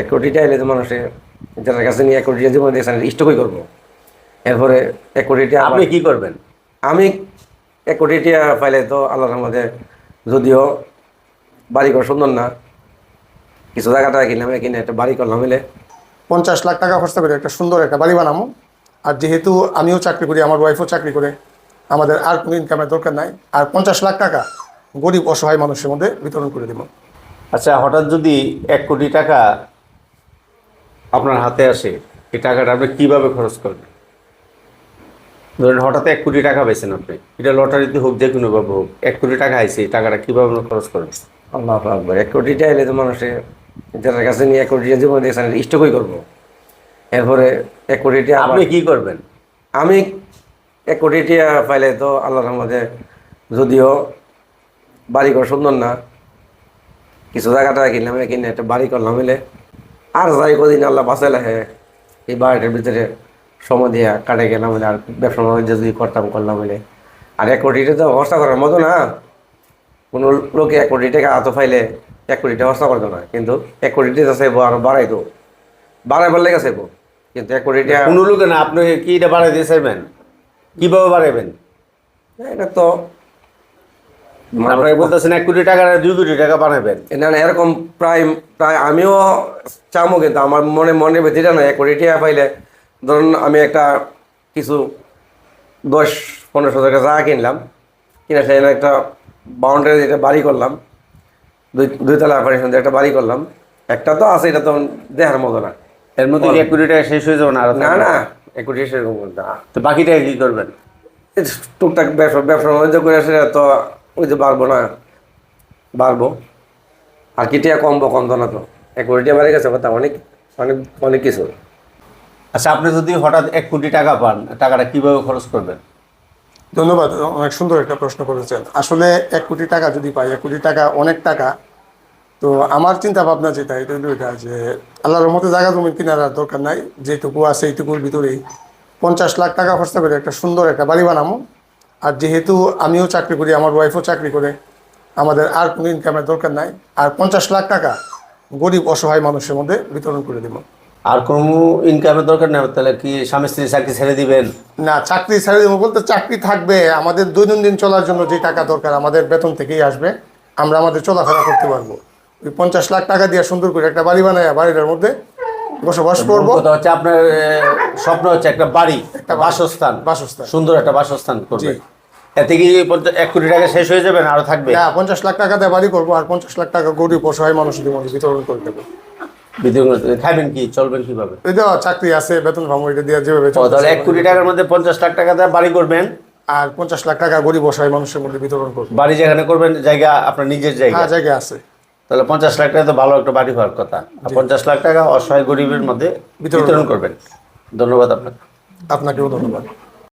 এক কোটি টাকা এলে তো মানুষে যারা কাছে নিয়ে এক কোটি টাকা জীবনে দেখছেন স্টকই করব? এরপরে এক কোটি টাকা আপনি কি করবেন? আমি এক কোটি টাকা পাইলে তো আল্লাহর মধ্যে যদিও বাড়ি ঘর সুন্দর না কিছু জায়গাটা কিনলাম কিনে একটা বাড়ি করলাম মিলে পঞ্চাশ লাখ টাকা খরচা করে একটা সুন্দর একটা বাড়ি বানাবো। আর যেহেতু আমিও চাকরি করি আমার ওয়াইফও চাকরি করে আমাদের আর কোনো ইনকামের দরকার নাই। আর পঞ্চাশ লাখ টাকা গরিব অসহায় মানুষের মধ্যে বিতরণ করে দেবো। আচ্ছা হঠাৎ যদি এক কোটি টাকা আপনার হাতে আসে এই টাকাটা আপনি কীভাবে খরচ করবেন? ধরেন হঠাৎ এক কোটি টাকা পেয়েছেন আপনি এটা লটারিতে হোক যে কোনোভাবে হোক এক কোটি টাকা আইছে এই টাকাটা কীভাবে আপনি খরচ করবেন? আল্লাহ আকবর এক কোটিটা এলে তো মানুষে যারা কাছে নিয়ে এক কোটি টাকা জীবনে দেখছেন স্টকই করব। এরপরে এক কোটি টাকা আপনি কি করবেন? আমি এক কোটি টাকা পাইলে তো আল্লাহর মধ্যে যদিও বাড়ি ঘর সুন্দর না কিছু জায়গাটা কিনলাম কিনে একটা বাড়ি করলাম মিলে আর যাই কদিন আল্লাহ বাঁচাইলে হে এই বাড়িটার ভিতরে সময় দিয়া কাটে গেলাম বলে আর ব্যবসা বাণিজ্য যদি করতাম করলাম বলে। আর এক কোটি টাকা তো ব্যবস্থা করার মতো না। কোনো লোকে এক কোটি টাকা হাতে পাইলে এক কোটি টাকা ব্যবস্থা করতো না। কিন্তু এক কোটি টাকা চাইব আর বাড়াইতো। বাড়াইবার লেগে চাইব? কিন্তু এক কোটি টাকা কোনো লোকে না আপনি কি এটা বাড়াই দিয়ে চাইবেন? কীভাবে বাড়াইবেন? এটা তো আপনাকে বলতেছেন এক কোটি টাকা দুই কোটি টাকা বানাবেন। না না এরকম প্রায় প্রায় আমিও চামো কিন্তু আমার মনে মনে ভেতিটা না এক কোটি টাকা পাইলে ধরুন আমি একটা কিছু দশ পনেরোশো টাকা জায়গা কিনলাম কিনে সেখানে একটা বাউন্ডারি একটা বাড়ি করলাম দুই দুইতলা অ্যাপারেশন একটা বাড়ি করলাম একটা তো আছে এটা তো দেহার মতো না। এর মধ্যে এক কোটি টাকা শেষ হয়ে যাবে না আর না না এক কোটি সেরকম না। তো বাকি টাকা কি করবেন? টুকটাক ব্যবসা ব্যবসা বাণিজ্য করে সেটা তো ওই যে বাড়বো না বাড়বো। আর কি টিয়া কমবো কমতো না তো। এক কোটি টাকা বাড়ি গেছে কথা অনেক অনেক অনেক কিছু। আচ্ছা আপনি যদি হঠাৎ এক কোটি টাকা পান টাকাটা কীভাবে খরচ করবেন? ধন্যবাদ অনেক সুন্দর একটা প্রশ্ন করেছেন। আসলে এক কোটি টাকা যদি পাই এক কোটি টাকা অনেক টাকা তো আমার চিন্তা ভাবনা যেটা এটা হলো এটা যে আল্লাহর রহমতে জায়গা জমি কেনার আর দরকার নাই। যেটুকু আছে এইটুকুর ভিতরেই পঞ্চাশ লাখ টাকা খরচা করে একটা সুন্দর একটা বাড়ি বানাবো। আর যেহেতু আমিও চাকরি করি আমার ওয়াইফও চাকরি করে আমাদের আর কোনো ইনকামের দরকার নাই। আর পঞ্চাশ লাখ টাকা গরিব অসহায় মানুষের মধ্যে বিতরণ করে দেবো। আর কোনো ইনকামের দরকার নেই? তাহলে কি স্বামী স্ত্রী চাকরি ছেড়ে দিবেন? না চাকরি ছেড়ে দেবো বলতে চাকরি থাকবে। আমাদের দৈনন্দিন চলার জন্য যে টাকা দরকার আমাদের বেতন থেকেই আসবে। আমরা আমাদের চলাফেরা করতে পারব। ওই পঞ্চাশ লাখ টাকা দিয়ে সুন্দর করে একটা বাড়ি বানায় বাড়িটার মধ্যে বসবাস করব। কথা হচ্ছে আপনার স্বপ্ন হচ্ছে একটা বাড়ি একটা বাসস্থান। বাসস্থান। সুন্দর একটা বাসস্থান করবে। এতে কি এক কোটি টাকা শেষ হয়ে যাবে না আরও থাকবে? হ্যাঁ পঞ্চাশ লাখ টাকা দিয়ে বাড়ি করব আর পঞ্চাশ লাখ টাকা গরিব অসহায় মানুষদের মধ্যে বিতরণ করে দেবো। খাবেন কি? চলবেন কীভাবে? এই চাকরি আছে বেতন ভাবো এটা দিয়ে যেভাবে তাহলে এক কোটি টাকার মধ্যে পঞ্চাশ লাখ টাকা দিয়ে বাড়ি করবেন? আর পঞ্চাশ লাখ টাকা গরিব অসহায় মানুষের মধ্যে বিতরণ বাড়ি যেখানে করবেন জায়গা আপনার নিজের জায়গা। হ্যাঁ জায়গা আছে। তাহলে পঞ্চাশ লাখ টাকা তো ভালো একটা বাড়ি হওয়ার কথা। আর পঞ্চাশ লাখ টাকা অসহায় গরিবের মধ্যে বিতরণ বিতরণ করবেন। ধন্যবাদ আপনাকে। আপনাকেও ধন্যবাদ।